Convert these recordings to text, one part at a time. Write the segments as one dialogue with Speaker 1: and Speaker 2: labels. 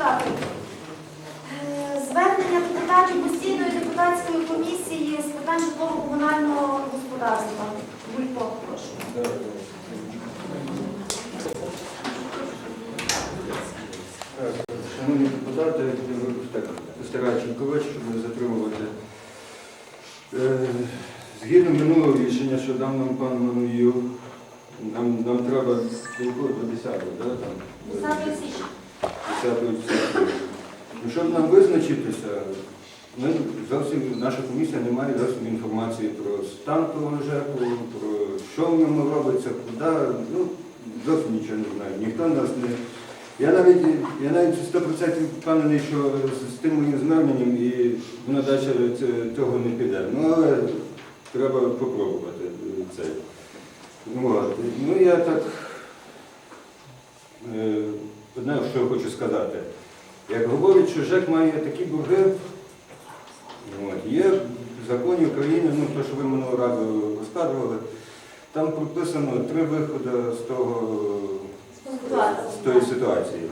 Speaker 1: депутати, е, звернення депутатів постійної депутатської комісії з питань житлово-комунального господарства. Булько, прошу.
Speaker 2: Шановні депутати, постараюся щоб не затримувати. Е, Згідно минулого рішення, що дав нам пан Мануїв, нам, нам треба до якого? до 10-го, да, там?
Speaker 1: 10 січня.
Speaker 2: 10 січня. Ну, щоб нам визначитися, ми зовсім, наша комісія не має зовсім інформації про стан того ЖЕКу, про що в ньому робиться, куди, ну, зовсім нічого не знає. Ніхто нас не. Я навіть, я навіть 100% впевнений, що з, тим моїм зверненням і далі цього не піде. Ну, але треба попробувати е, це. Ну, ну я так одне, що хочу сказати. Як говорять, що ЖЕК має такі борги, от, є в законі України, ну то, що ви минулого разу розказували, там прописано три виходи з того з тої ситуації.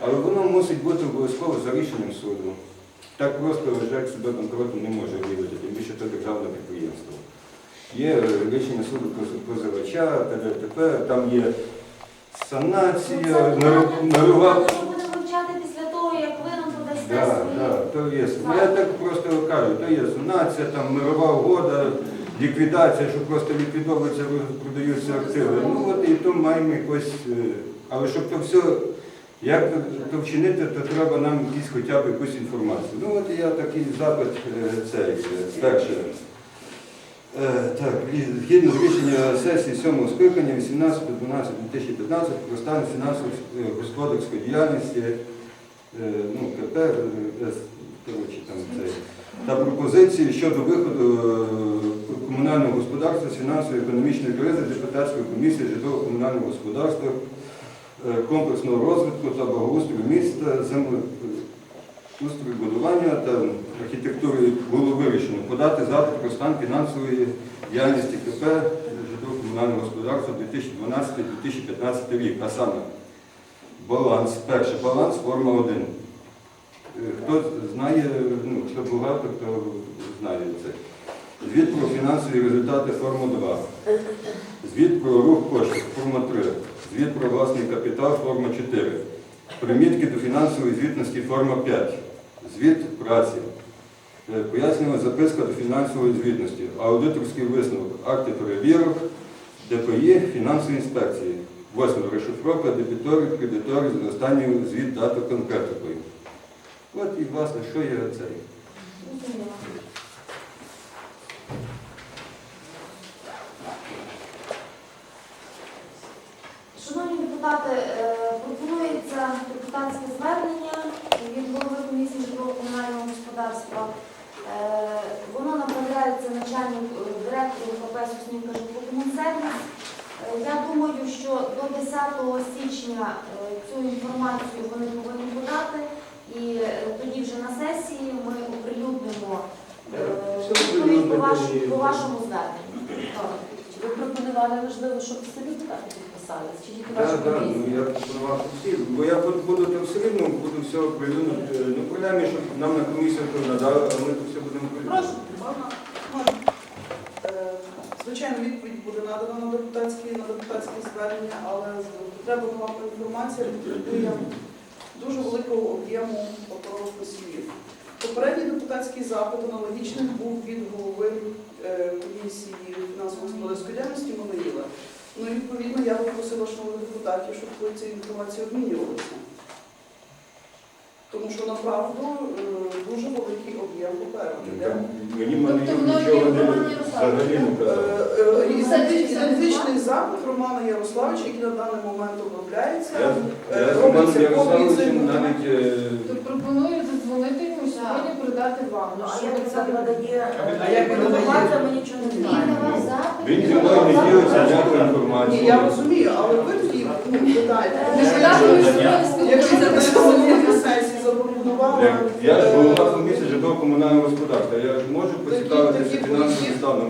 Speaker 2: Але воно мусить бути обов'язково за рішенням суду. Так просто ЖЕК себе банкроту не може виявити, тим більше це державне підприємство. Є рішення суду поз- позивача, ТДТП, там є санація, нару- нарува.
Speaker 1: Ми будемо вивчати після того, як ви нам подасте
Speaker 2: Да,
Speaker 1: свої.
Speaker 2: да, то є. Ну, я так просто кажу, то є санація, там мирова угода, ліквідація, що просто ліквідовуються, продаються активи. Ну от і то маємо якось. е, Але щоб то все, як то вчинити, то треба нам якісь хоча б якусь інформацію. Ну от я такий запит е, цей е, перше. Е, Так, згідно з рішення сесії 7 скликання 18.12.2015 про стан фінансово-господарської діяльності е, ну, КП, е, коротше, там цей, та пропозиції щодо виходу е, комунального господарства з фінансово-економічної кризи депутатської комісії житлово-комунального господарства, е, комплексного розвитку та благоустрою міста, землеустрою будування та архітектури було вирішено подати запит про стан фінансової діяльності КП житлово-комунального господарства 2012-2015 рік, а саме баланс, перший баланс, форма 1. Е, Хто знає, ну, хто багато, хто знає це. Звіт про фінансові результати форма 2. Звіт про рух коштів форма 3. Звіт про власний капітал форма 4. Примітки до фінансової звітності форма 5. Звіт праці. Е, Пояснювана записка до фінансової звітності. Аудиторський висновок. Акти перевірок, ДПІ, фінансової інспекції. Восьме. Розшифровка дебіторів, кредиторів з останньою звіт дату конкретикою. От і власне, що є цей.
Speaker 1: Шановні депутати, е, пропонується депутатське звернення від голови комісії житлово-комунального господарства. Е, Воно направляється начальнику е, директору КП «Соснівка житлокомунсервіс». Я думаю, що до 10 січня цю інформацію вони повинні подати, і тоді вже на сесії ми оприлюднимо відповідь по вашому, зверненню.
Speaker 3: Ви пропонували, можливо, щоб самі депутати підписались? Чи тільки
Speaker 2: Так, так, ну я пропонував всі, бо я буду- буду там все рівно, буду все прилюднити. Ну, принаймні, щоб нам на комісію то надали, а ми то все будемо
Speaker 4: Прошу, можна? Можна. Е, Звичайно, відповідь буде надана на депутатські, на депутатські звернення, але треба вам інформація потребує дуже великого об'єму паперових посівів. Попередній депутатський запит аналогічний був від голови е, комісії фінансово-господарської діяльності Мануїла. Ну, і, відповідно, я попросила шановних депутатів, щоб ви цією інформацією обмінювалися. Тому що направду е, дуже великий об'єм паперу.
Speaker 2: Мені
Speaker 1: Тобто воно
Speaker 2: нічого
Speaker 1: є
Speaker 2: не
Speaker 1: Роман Ярославович,
Speaker 2: взагалі не казав.
Speaker 4: Е, е, запит Романа Ярославовича, який на даний момент обробляється.
Speaker 2: Я, я з Романом
Speaker 4: робиться
Speaker 2: Ярославовичем
Speaker 4: копії
Speaker 2: навіть е,
Speaker 5: То пропоную задзвонити йому сьогодні передати вам.
Speaker 1: Ну, а як це надає
Speaker 4: А як він
Speaker 1: інформація, ми нічого не знаємо.
Speaker 2: він зі мною не ділиться ніякою
Speaker 4: Ні,
Speaker 2: інформацією.
Speaker 4: я розумію, але ви тоді ну, питаєте.
Speaker 1: Е,
Speaker 4: що
Speaker 5: Депутати між
Speaker 4: якщо-
Speaker 5: собою
Speaker 4: Якщо це
Speaker 5: спілкуються.
Speaker 4: на сесії запропонували,
Speaker 2: Я- Я ж
Speaker 4: е,
Speaker 2: голова комісії житлово-комунального господарства. Я ж можу поцікавитися
Speaker 4: такі
Speaker 2: фінансовим станом.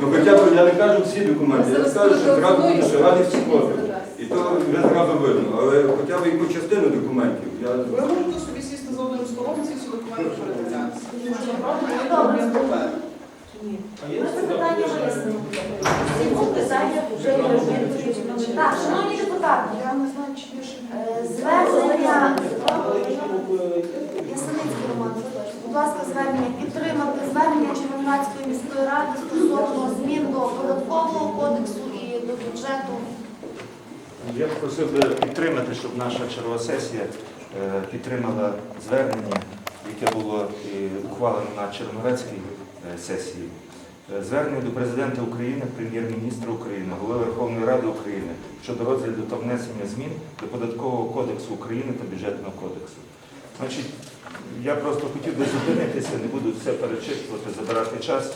Speaker 2: Ну хоча б я не кажу всі документи, я скажу, що зразу буде, що раді всі проти. І то вже зразу видно. Але хоча б яку частину документів. Я...
Speaker 4: Ви можете собі сісти за одним столом, ці всі передивлятися. Тому що
Speaker 1: Добре.
Speaker 4: об'єм паперу.
Speaker 1: Ми це питання вияснимо. Питання вже є відповіді. Так, шановні депутати,
Speaker 4: Я не знаю, чи є
Speaker 1: звернення Ясеницький Роман, будь ласка, звернення підтримати звернення Червоноградської міської ради стосовно змін до податкового кодексу і до бюджету.
Speaker 6: Я б просив би підтримати, щоб наша чергова сесія е, підтримала звернення, яке було ухвалено на Черноградській е, сесії. Е, Звернення до президента України, прем'єр-міністра України, голови Верховної Ради України щодо розгляду та внесення змін до Податкового кодексу України та бюджетного кодексу. Значить, я просто хотів би зупинитися, не буду все перечитувати, забирати час.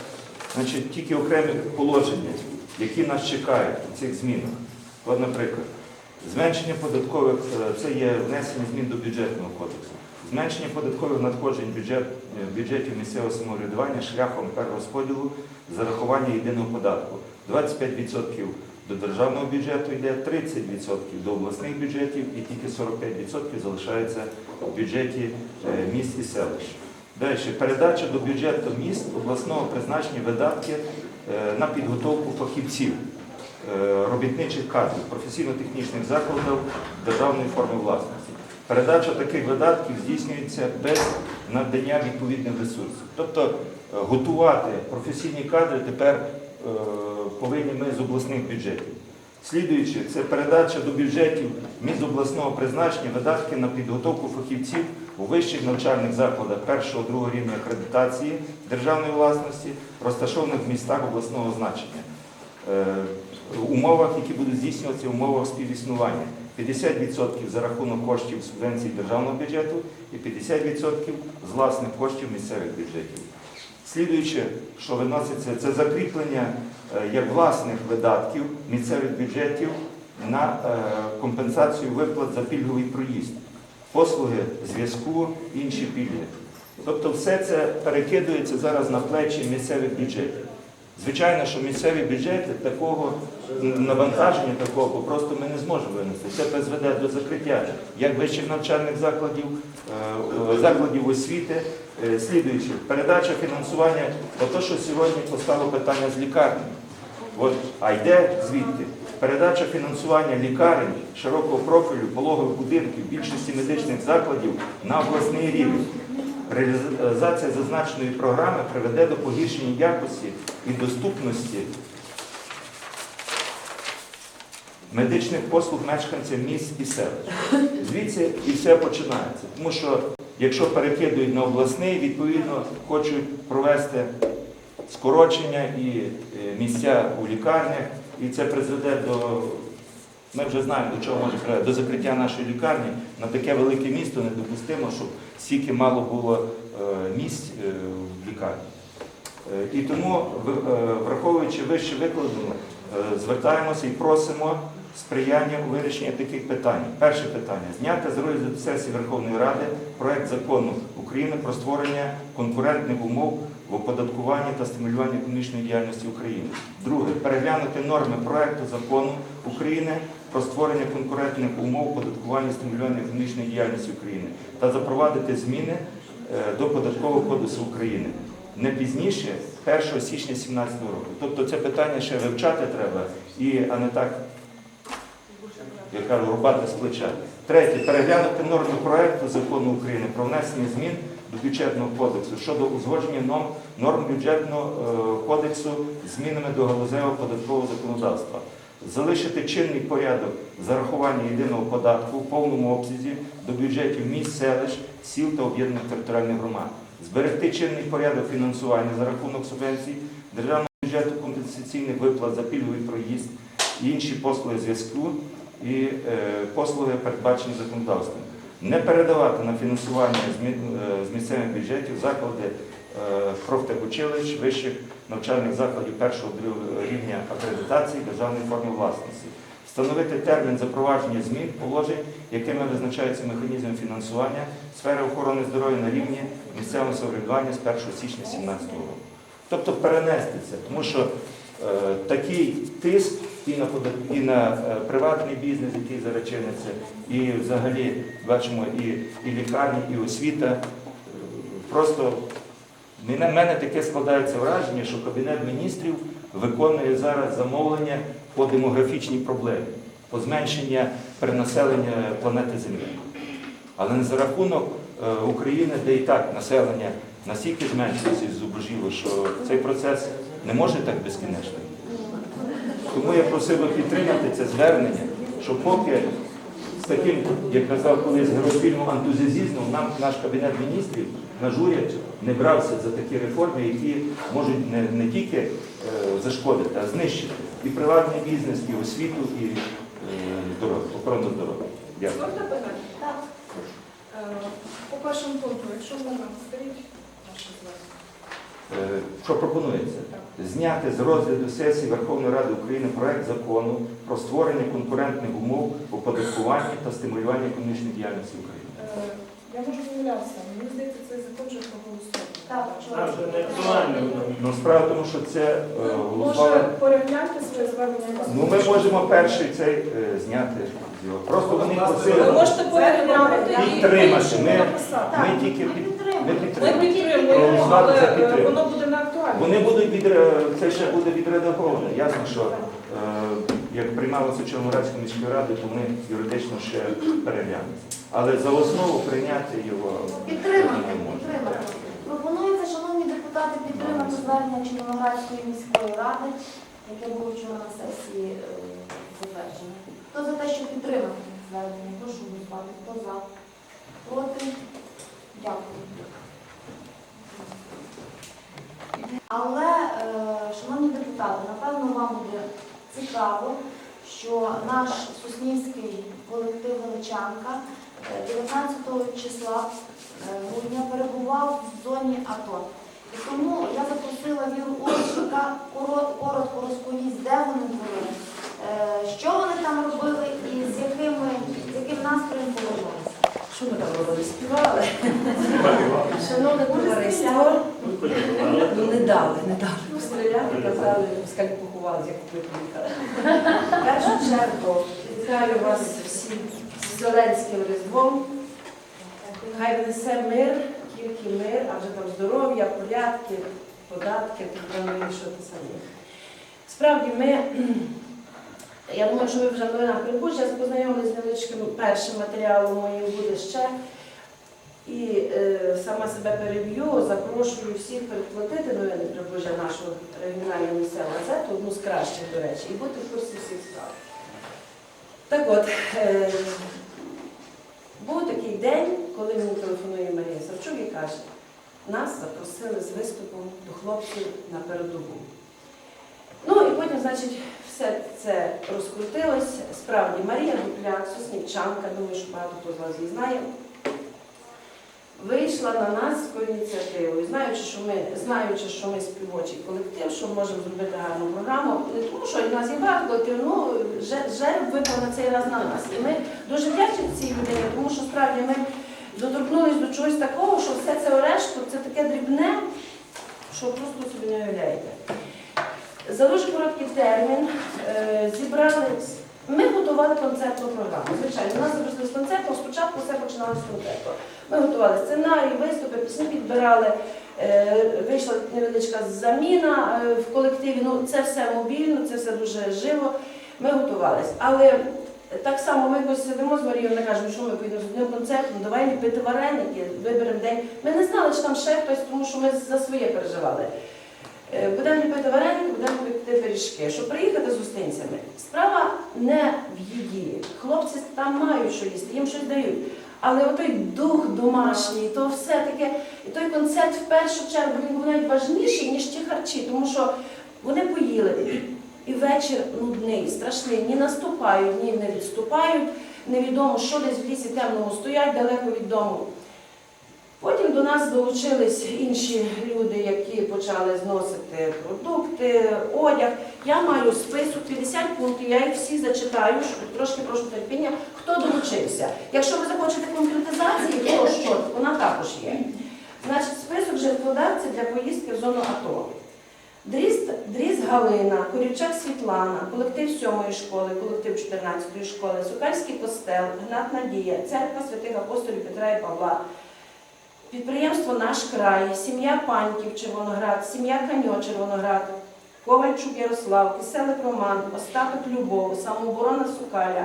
Speaker 6: Значить, тільки окремі положення, які нас чекають у цих змінах. От, наприклад, зменшення податкових, е, це є внесення змін до бюджетного кодексу. Зменшення податкових надходжень бюджет, е, бюджетів місцевого самоврядування шляхом перерозподілу зарахування єдиного податку. 25% до державного бюджету йде, 30% до обласних бюджетів і тільки 45% залишається в бюджеті е, міст і селищ. Далі передача до бюджету міст обласного призначення видатки е, на підготовку фахівців, робітничих кадрів, професійно-технічних закладів державної форми власності. Передача таких видатків здійснюється без надання відповідних ресурсів. Тобто е, готувати професійні кадри тепер е, повинні ми з обласних бюджетів. Слідуючи, це передача до бюджетів міст обласного призначення видатки на підготовку фахівців у вищих навчальних закладах першого другого рівня акредитації державної власності, розташованих в містах обласного значення. Е, умовах, які будуть здійснюватися в умовах співіснування. 50% за рахунок коштів субвенцій державного бюджету і 50% з власних коштів місцевих бюджетів. Слідуюче, що виноситься, це закріплення е, як власних видатків місцевих бюджетів на е, компенсацію виплат за пільговий проїзд, послуги зв'язку, інші пільги. Тобто все це перекидується зараз на плечі місцевих бюджетів. Звичайно, що місцеві бюджети такого навантаження такого просто ми не зможемо винести. Це призведе до закриття як вищих навчальних закладів, е, закладів освіти. Е, Слідуючи, передача фінансування, ото що сьогодні постало питання з лікарні. От, а йде звідти. Передача фінансування лікарень широкого профілю, пологових будинків, більшості медичних закладів на обласний рівень. Реалізація зазначеної програми приведе до погіршення якості і доступності медичних послуг мешканцям міст і селищ. Звідси і все починається. Тому що якщо перекидують на обласний, відповідно хочуть провести скорочення і е, місця у лікарнях, і це призведе до. Ми вже знаємо, до чого може привести. До закриття нашої лікарні на таке велике місто недопустимо, щоб стільки мало було е, місць е, в лікарні. І тому, враховуючи вище викладене, е, звертаємося і просимо сприяння у вирішенні таких питань. Перше питання зняти з розгляду сесії Верховної Ради проект закону України про створення конкурентних умов в оподаткуванні та стимулюванні економічної діяльності України. Друге переглянути норми проекту закону України про створення конкурентних умов оподаткування стимулювання економічної діяльності України та запровадити зміни е, до податкового кодексу України не пізніше 1 січня 2017 року. Тобто це питання ще вивчати треба, і, а не так, як кажу, рубати з плеча. Третє, переглянути норми проекту закону України про внесення змін до бюджетного кодексу щодо узгодження норм, норм бюджетного е, кодексу змінами до галузевого податкового законодавства. Залишити чинний порядок зарахування єдиного податку в повному обсязі до бюджетів міст, селищ, сіл та об'єднаних територіальних громад. Зберегти чинний порядок фінансування за рахунок субвенцій державного бюджету компенсаційних виплат за пільговий проїзд, і інші послуги зв'язку і е, послуги, передбачені законодавством. Не передавати на фінансування з е, місцевих бюджетів заклади е, профтехучилищ, вищих навчальних закладів першого рівня акредитації державної форми власності. Встановити термін запровадження змін положень, якими визначається механізм фінансування сфери охорони здоров'я на рівні місцевого самоврядування з 1 січня 2017 року. Тобто перенести це, тому що е, такий тиск і на, і на е, приватний бізнес, який зараз і взагалі бачимо і, і лікарні, і освіта. Е, Просто в мене, таке складається враження, що Кабінет міністрів виконує зараз замовлення по демографічній проблемі, по зменшенню перенаселення планети Землі. Але не за рахунок е, України, де і так населення настільки зменшується із зубожіло, що цей процес не може так безкінечно. Тому я просив би підтримати це звернення, що поки з таким, як казав колись герой фільму ентузіазмом, нам наш кабінет міністрів наш уряд не брався за такі реформи, які можуть не, не тільки е, зашкодити, а знищити і приватний бізнес, і освіту, і е, охорону здоров'я. Дякую.
Speaker 1: Так.
Speaker 5: Е, По першому пункту, якщо можна, повторіть ваше звернення.
Speaker 6: Е, Що пропонується? Зняти з розгляду сесії Верховної Ради України проект закону про створення конкурентних умов оподаткування та стимулювання економічної діяльності України.
Speaker 5: Е, Я можу помилятися, мені здається, цей закон вже проголосований.
Speaker 1: Так.
Speaker 6: Ну, справа в тому, що це е,
Speaker 5: Може,
Speaker 6: голосували.
Speaker 5: перегляньте своє звернення?
Speaker 6: Ну, ми можемо перший цей зняти. Просто вони
Speaker 3: Ви
Speaker 6: просили
Speaker 3: можете переглянути і
Speaker 6: Підтримати. Ми- тільки
Speaker 1: ми
Speaker 6: під-
Speaker 1: підтримуємо.
Speaker 6: Ми
Speaker 3: Ми
Speaker 6: підтримуємо.
Speaker 3: підтримуємо,
Speaker 6: Проголосувати
Speaker 3: але е,
Speaker 6: підтримку.
Speaker 3: воно буде не актуальне.
Speaker 6: Вони будуть відре... це ще буде відредаговано. Ясно, що е, як приймалося Чорноморецькою міською радою, то ми юридично ще переглянемо. Але за основу прийняти його
Speaker 1: Підтримати,
Speaker 6: не можна.
Speaker 1: підтримати. Пропонується, шановні депутати, підтримати звернення Червоноградської міської ради, яке було вчора на сесії е, затверджене. Хто за те, щоб підтримати звернення? Прошу голосувати. Хто за? Проти? Дякую. Але, е, шановні депутати, напевно, вам буде цікаво, що наш Соснівський колектив Величанка е, 19 числа е, грудня перебував в зоні АТО. І тому я запросила Віру яка коротко розповість, де вони були, е, що вони там робили і з, якими, з яким настроєм повернулися.
Speaker 3: Що ми там робили? Співали? Шановне товариство, ну не дали, не дали. Постріляти, казали, москалі поховали, як ви приїхали. В першу чергу вітаю вас всіх з Зеленським Різдвом. Хай внесе мир, тільки мир, а вже там здоров'я, порядки, податки, тут там вирішувати самі. Справді ми, я думаю, що ви вже в новинах прибудження познайомилися з невеличким першим матеріалом моїм буде ще. І е, сама себе переб'ю, запрошую всіх перехватити новини прибудження нашого регіонального місцевого газету, одну з кращих, до речі, і бути в курсі всіх справ. Так от, е, був такий день, коли мені телефонує Марія Савчук і каже, нас запросили з виступом до хлопців на передову. Ну і потім, значить, все це розкрутилось. Справді Марія Дупляк, Соснівчанка, думаю, що багато хто з вас її знає, вийшла на нас з такою ініціативою, знаючи, що ми, знаючи, що ми співочий колектив, що можемо зробити гарну програму. Не тому, що в нас є багато колективів, ну же- жереб випав на цей раз на нас. І ми дуже вдячні цій людині, тому що справді ми доторкнулись до чогось такого, що все це решту це таке дрібне, що просто собі не уявляєте. За дуже короткий термін е, зібрали. Ми готували концертну програму. Звичайно, у нас запросили з концертом, спочатку все починалося з концерту. Ми готували сценарій, виступи, пісні підбирали. Е, Вийшла невеличка заміна е, в колективі. Ну, це все мобільно, це все дуже живо. Ми готувалися. Але так само ми якось сидимо з Марією, вона каже, «Ну, що ми поїдемо з одним концертом, давай ліпити вареники, виберемо день. Ми не знали, чи там ще хтось, тому що ми за своє переживали. Е, Будемо ліпити вареники, будемо ліпити пиріжки. Щоб приїхати з гостинцями. Справа не в їді. Хлопці там мають що їсти, їм щось дають. Але отой дух домашній, то все таке, і той концерт в першу чергу він був навіть важніший, ніж ті харчі, тому що вони поїли. І, вечір нудний, страшний. Ні наступають, ні не відступають. Невідомо, що десь в лісі темному стоять далеко від дому. Потім до нас долучились інші люди, які почали зносити продукти, одяг. Я маю список 50 пунктів, я їх всі зачитаю, що- трошки прошу терпіння, хто долучився. Якщо ви захочете конкретизації, то що, вона також є. Значить, список жертводавців для поїздки в зону АТО. Дріз, Дріз Галина, Корівчак Світлана, колектив 7-ї школи, колектив 14-ї школи, Сокальський костел, Гнат Надія, церква святих апостолів Петра і Павла, підприємство Наш край, сім'я Паньків Червоноград, сім'я Каньо Червоноград, Ковальчук Ярослав, Киселик Роман, Остапик Любов, самооборона Сукаля,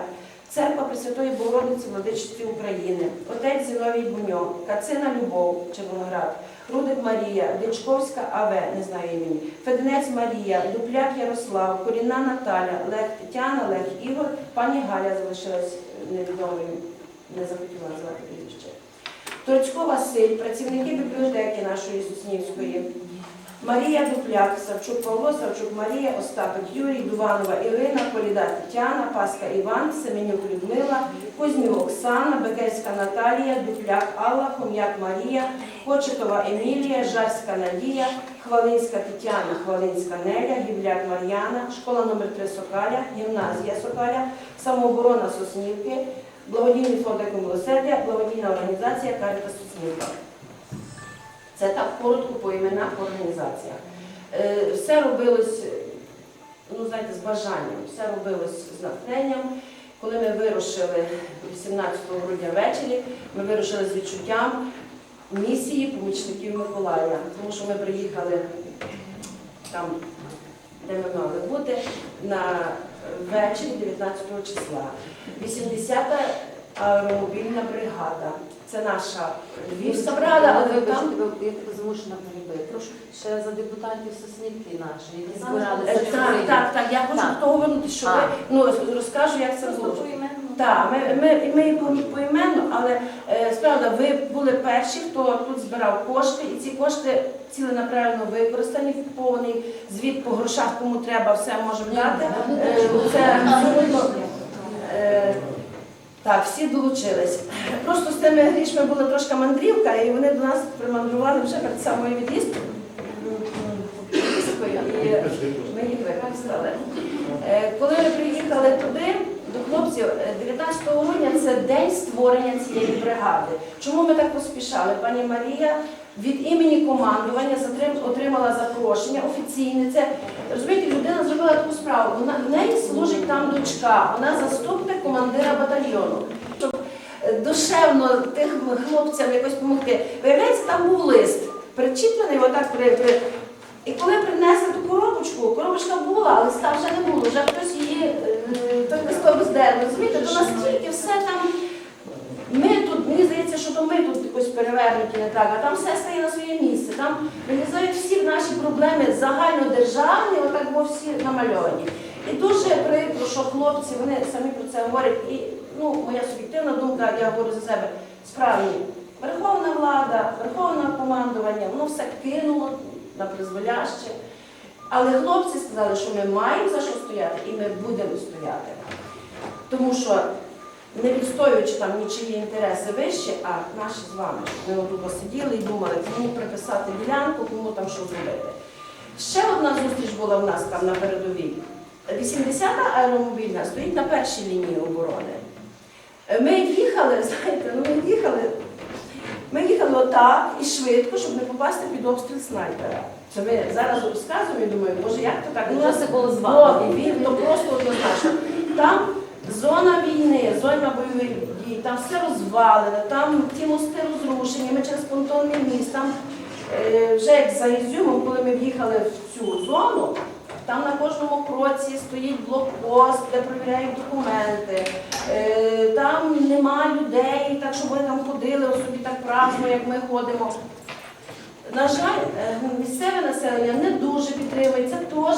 Speaker 3: Церква Пресвятої Богородиці Владичиці України, отець Зіновій Буньо, Кацина Любов, Червоноград, Рудик Марія, Дичковська АВ, не знаю імені, Феденець Марія, Дупляк Ярослав, Корінна Наталя, Лех Тетяна, Лех Ігор, пані Галя залишилась невідомою, не захотіла назвати прізвище. Торцько Василь, працівники бібліотеки нашої Соснівської, Марія Дупляк, Савчук Павло, Савчук Марія, Остапик Юрій, Дуванова Ірина, Поліда Тетяна, Паска Іван, Семенюк Людмила, Кузнюк Оксана, Бекельська Наталія, Дупляк Алла, Хом'як Марія, Хочетова Емілія, Жарська Надія, Хвалинська Тетяна, Хвалинська Неля, Гівляк Мар'яна, школа номер 3 Сокаля, гімназія Сокаля, самооборона Соснівки, благодійний фонд «Екомилосердя», благодійна організація Каріта Соснівка. Це так коротко по іменах по організаціях. Е, Все робилось, ну знаєте, з бажанням, все робилось з натхненням. Коли ми вирушили 18 грудня ввечері, ми вирушили з відчуттям місії помічників Миколая, тому що ми приїхали там, де ми мали бути, на вечір 19 числа. 80-та аеромобільна бригада. Це наша львівська бригада, але там
Speaker 7: Я тебе змушена перебити. Прошу ще за депутатів Соснівки наші, які збиралися.
Speaker 3: Так, так, так. Я хочу того вернути, що ви ну розкажу, як це
Speaker 5: Просто
Speaker 3: було. Так, ми, ми, ми по- поіменно, але е, справді ви були перші, хто тут збирав кошти, і ці кошти ціленаправленно використані, повний звіт по грошах, кому треба, все можемо дати. Е, Це абсолютно. е, Так, всі долучились. Просто з тими грішми була трошка мандрівка, і вони до нас примандрували вже перед самою від'їздкою. І ми їх використали. Е, Коли ми приїхали туди, до хлопців, е, 19 грудня це день створення цієї бригади. Чому ми так поспішали? Пані Марія від імені командування отримала запрошення офіційне. Це розумієте, людина зробила таку справу. Вона в неї служить там дочка, вона заступник командира батальйону. Щоб е, душевно тим хлопцям якось допомогти. Виявляється, там був лист, причіплений отак при, при і коли принесли ту коробочку, коробочка була, а листа вже не було, вже листок. Розумієте, то настільки все там. Ми тут, мені здається, що то ми тут якось перевернуті не так, а там все стає на своє місце. Там реалізують всі наші проблеми загальнодержавні, отак бо всі намальовані. І дуже прикро, що хлопці, вони самі про це говорять. І ну, моя суб'єктивна думка, я говорю за себе, справді, верховна влада, верховне командування, воно все кинуло на призволяще. Але хлопці сказали, що ми маємо за що стояти і ми будемо стояти. Тому що не відстоюючи там нічиї інтереси вище, а наші з вами. Ми отут посиділи і думали, кому приписати ділянку, кому там що зробити. Ще одна зустріч була в нас там на передовій. 80-та аеромобільна стоїть на першій лінії оборони. Ми їхали, знаєте, ну ми їхали, ми їхали отак і швидко, щоб не попасти під обстріл снайпера. Це ми зараз розказуємо і думаю, боже, як то так?
Speaker 7: Ну, це було з вами.
Speaker 3: він то просто однозначно. Там зона війни, зона бойових дій, там все розвалене, там ті мости розрушені, ми через понтонний міст, там е, вже як за Ізюмом, коли ми в'їхали в цю зону, там на кожному кроці стоїть блокпост, де перевіряють документи. Е, там нема людей, так щоб вони там ходили собі так праздно, як ми ходимо. На жаль, е, місцеве населення не дуже підтримує. Це теж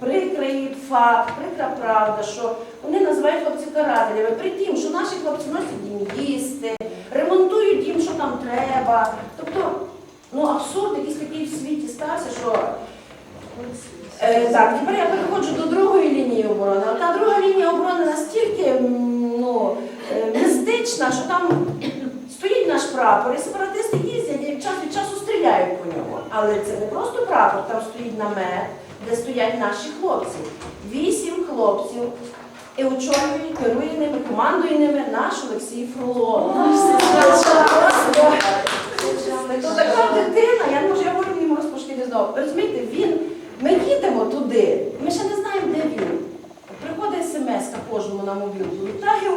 Speaker 3: прикрий факт, прикра правда, що вони називають хлопців карателями. При тім, що наші хлопці носять їм їсти, ремонтують їм, що там треба. Тобто, ну абсурд якийсь такий в світі стався, що Е, так, тепер я переходжу до другої лінії оборони. Та друга лінія оборони настільки ну, е, містична, що там стоїть наш прапор, і сепаратисти їздять і час від часу стріляють по ньому. Але це не просто прапор, там стоїть намет, де стоять наші хлопці. Вісім хлопців. І очолює, керує ними, командує ними наш Олексій Фролов. То ну, така дитина, я може, я можу йому розпочти знову. Розумієте, він, ми їдемо туди, ми ще не знаємо, де він. Приходить смс кожному на мобілку.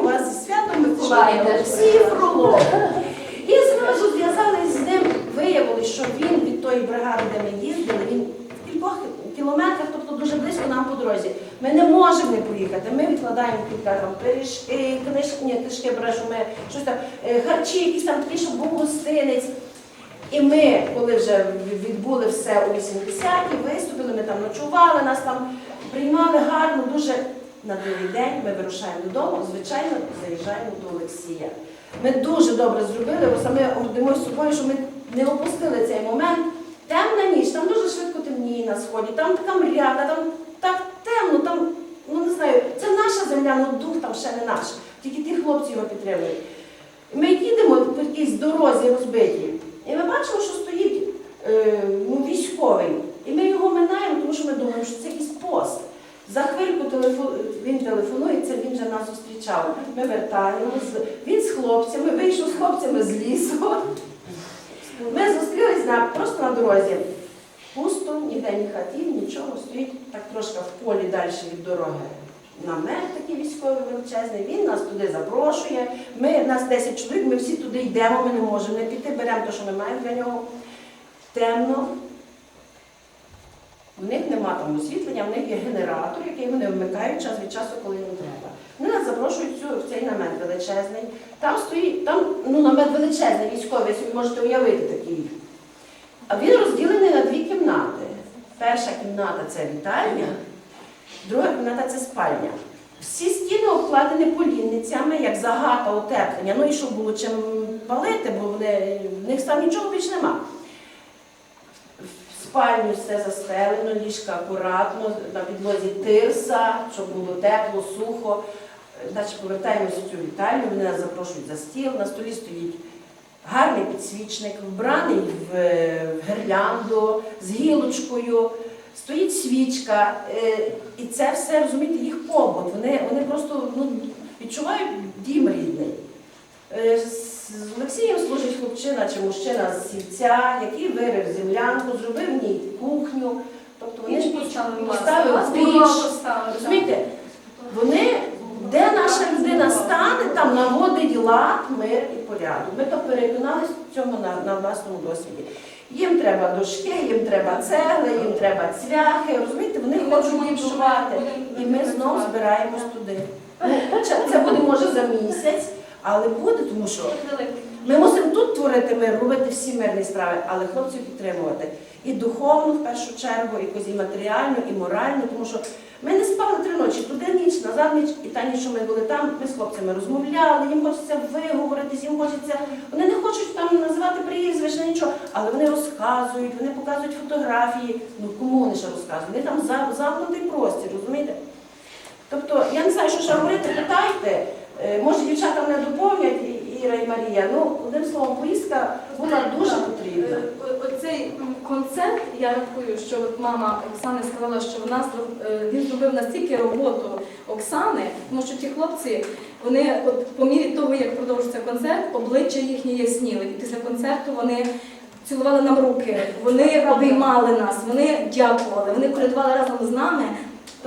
Speaker 3: у вас зі святом Миколаєм, Олексій Фролов. І зразу зв'язалися з ним, виявилось, що він від тої бригади, де ми їздили кілометрах, тобто дуже близько нам по дорозі. Ми не можемо не поїхати. Ми відкладаємо кілька там пиріжки, книжки, ні, книжки бережу, ми щось там, е, харчі, якісь там такі, щоб був гостинець. І ми, коли вже відбули все у 80-ті, виступили, ми там ночували, нас там приймали гарно, дуже на другий день ми вирушаємо додому, звичайно, заїжджаємо до Олексія. Ми дуже добре зробили, бо саме гордимося собою, що ми не опустили цей момент. Темна ніч, там дуже швидко темніє на сході, там така мряда, там так темно, там, ну не знаю, це наша земля, ну дух там ще не наш. Тільки ті хлопці його підтримують. Ми їдемо по якійсь дорозі розбитій, і ми бачимо, що стоїть е, ну, військовий. І ми його минаємо, тому що ми думаємо, що це якийсь пост. За хвильку телефо- він телефонує, це він вже нас зустрічав. Ми вертаємось. Він з хлопцями, вийшов з хлопцями з лісу. Ми зустрілись на, просто на дорозі. Пусто, ніде ні хатів, нічого, стоїть так трошки в полі далі від дороги. Намет такий військовий величезний, він нас туди запрошує. Ми, нас 10 чоловік, ми всі туди йдемо, ми не можемо не піти, беремо те, що ми маємо для нього. Темно. В них нема там освітлення, в них є генератор, який вони вмикають час від часу, коли їм треба. Вони нас запрошують в цей намет величезний. Там стоїть, там ну, намет величезний, військовий, собі можете уявити такий. А він розділений на дві кімнати. Перша кімната це вітальня, друга кімната це спальня. Всі стіни обкладені полінницями, як загата утеплення. Ну і щоб було чим палити, бо вони, в них там нічого більш нема. В спальню все застелено, ліжка акуратно, на підлозі тирса, щоб було тепло, сухо. Далі повертаємося в цю вітальню, нас запрошують за стіл, на столі стоїть гарний підсвічник, вбраний в, в гирлянду з гілочкою, стоїть свічка. е, І це все, розумієте, їх побут. Вони, вони просто ну, відчувають дім рідний. Е, З Олексієм служить хлопчина чи мужчина з сільця, який вирив землянку, зробив в ній кухню. Тобто вони
Speaker 5: Піч поставили,
Speaker 3: піч. Розумієте, вони, де наша людина стане, там наводить лад, мир і порядок. Ми то переконалися в цьому на, на власному досвіді. Їм треба дошки, їм треба цегли, їм треба цвяхи. Розумієте, вони хочуть відчувати. І ми знову збираємось туди. Ну, це буде може за місяць, але буде, тому що ми мусимо тут творити мир, робити всі мирні справи, але хлопців підтримувати. І духовно в першу чергу, якось і матеріально, і морально, тому що ми не спали три ночі, туди ніч, назад ніч, і та ніч, що ми були там, ми з хлопцями розмовляли, їм хочеться виговоритись, їм хочеться. Вони не хочуть там називати прізвища, нічого, але вони розказують, вони показують фотографії. Ну кому вони ще розказують? Вони там за- замкнутий простір, розумієте? Тобто, я не знаю, що ще говорити, питайте. Е, Може, дівчата мене доповнять, Іра і Марія. Ну, одним словом, поїздка була дуже потрібна.
Speaker 5: О- концерт, я рахую, що от мама Оксани сказала, що вона е, він зробив настільки роботу Оксани, тому що ті хлопці, вони от по мірі того, як продовжується концерт, обличчя їхні ясніли. І після концерту вони цілували нам руки, вони обіймали нас, вони дякували, вони колядували разом з нами.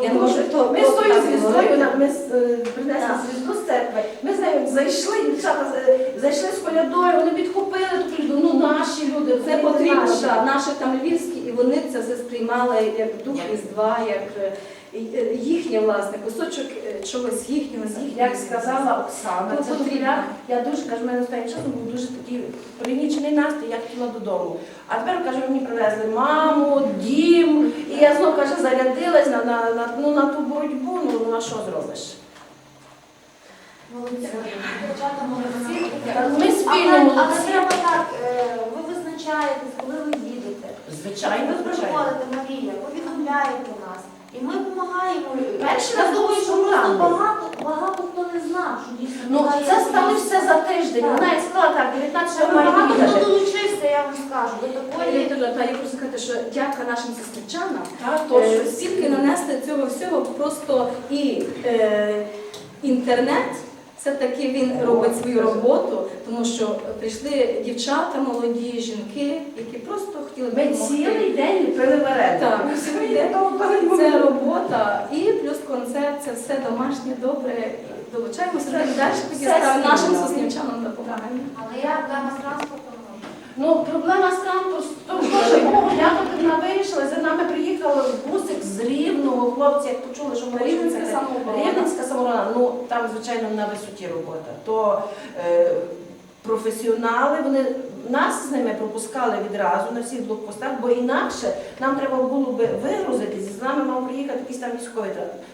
Speaker 5: Я не можу то
Speaker 3: Ми з тою звіздою, на- ми з- е, принесли
Speaker 5: Так.
Speaker 3: звізду з церкви. Ми з нею зайшли, дівчата е, зайшли з колядою, вони підхопили ту люди, ну наші люди,
Speaker 5: Це потрібно,
Speaker 3: наші.
Speaker 5: да, наші там львівські, і вони це все сприймали як дух Різдва, як два, як е, їхнє власне кусочок е, чогось їхнього з їхнього.
Speaker 3: Як сказала Оксана,
Speaker 5: Ну,
Speaker 3: це
Speaker 5: потрібно.
Speaker 3: Я дуже кажу, в мене останнім часом був дуже такий пригнічений настрій, я хотіла додому. А тепер каже, мені привезли маму, дім, і я знову каже, зарядилась на, на, на, ну, на ту боротьбу, ну, ну а що зробиш?
Speaker 1: Молодці. Дівчата молодці.
Speaker 3: Ми спільно
Speaker 1: Але- Але
Speaker 3: молодці.
Speaker 1: треба так, е, ви визначаєтесь, коли ви їдете.
Speaker 3: Звичайно,
Speaker 1: Ви
Speaker 3: звичайно.
Speaker 1: приходите, Марія, повідомляєте нас. І ми допомагаємо.
Speaker 3: Перший
Speaker 1: Я
Speaker 3: раз
Speaker 1: думаю, що просто багато, багато хто не знав, що дійсно
Speaker 3: Ну, це сталося все за тиждень.
Speaker 1: Так.
Speaker 3: Вона і сказала так, 19
Speaker 1: Це
Speaker 3: має
Speaker 1: багато хто долучився, я вам скажу, до такої.
Speaker 5: Та я хочу сказати, що дяка нашим сестричанам,
Speaker 3: Так,
Speaker 5: Е,
Speaker 3: точно.
Speaker 5: Стільки нанесли цього всього, просто і е, інтернет все-таки він робить свою роботу, тому що прийшли дівчата, молоді, жінки, які просто хотіли
Speaker 3: Ми
Speaker 5: допомогти.
Speaker 3: цілий день.
Speaker 5: Так,
Speaker 3: Це
Speaker 5: це робота і плюс концерт, це все домашнє, добре. Долучаємося до далі
Speaker 3: Все
Speaker 5: справи нашим соснівчанам допомагаємо.
Speaker 1: Але я Ну, проблема з транспортом, що
Speaker 3: якого вона вирішила, за нами приїхали бусик з Рівного, хлопці, як почули, що вона
Speaker 5: Рівненська самооборона.
Speaker 3: Рівненська самооборона, ну там, звичайно, на висоті робота. То е, професіонали, вони нас з ними пропускали відразу на всіх блокпостах, бо інакше нам треба було би вигрузитись, з нами мав приїхати якийсь там військовий.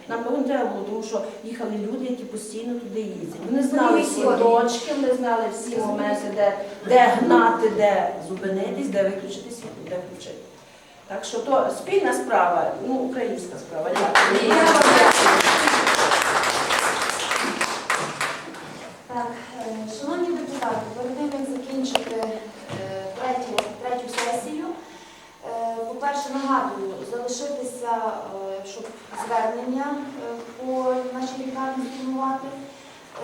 Speaker 3: Нам не треба було, тому що їхали люди, які постійно туди їздять. Вони знали всі точки, вони знали всі моменти, де, де гнати, де зупинитись, де виключити світло, де включити. Так що то спільна справа, ну українська справа. Дякую.
Speaker 1: Так, е, шановні депутати, перед тим як закінчити е, третю, третю сесію, е, по-перше, нагадую, залишитися, е, щоб звернення е, по нашій лікарні сформувати.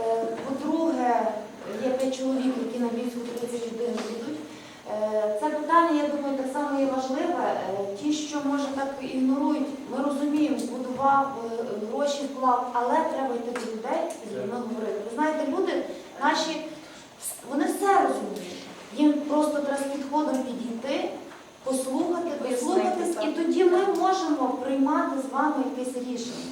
Speaker 1: Е, По-друге, є п'ять чоловік, які на Львівську 31 будуть. Е, Це питання, я думаю, так само є важливе. Е, Ті, що може так ігнорують, ми розуміємо, збудував е, гроші вклав, але треба йти до людей і з людьми говорити. Ви знаєте, люди наші, вони все розуміють. Їм просто треба з підходом підійти, послухати, прислухатись, і тоді ми можемо приймати з вами якесь рішення.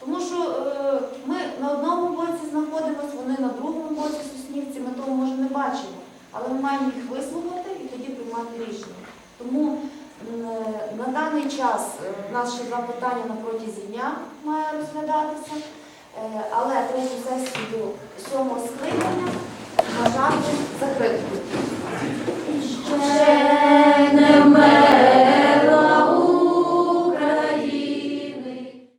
Speaker 1: Тому що е, ми на одному боці знаходимося, вони на другому боці суснівці, ми того може не бачимо. Але ми маємо їх вислухати і тоді приймати рішення. Тому на даний час наші нас ще два питання на протязі дня має розглядатися. Е, Але третю сесію сьомого скликання вважати закритою. І ще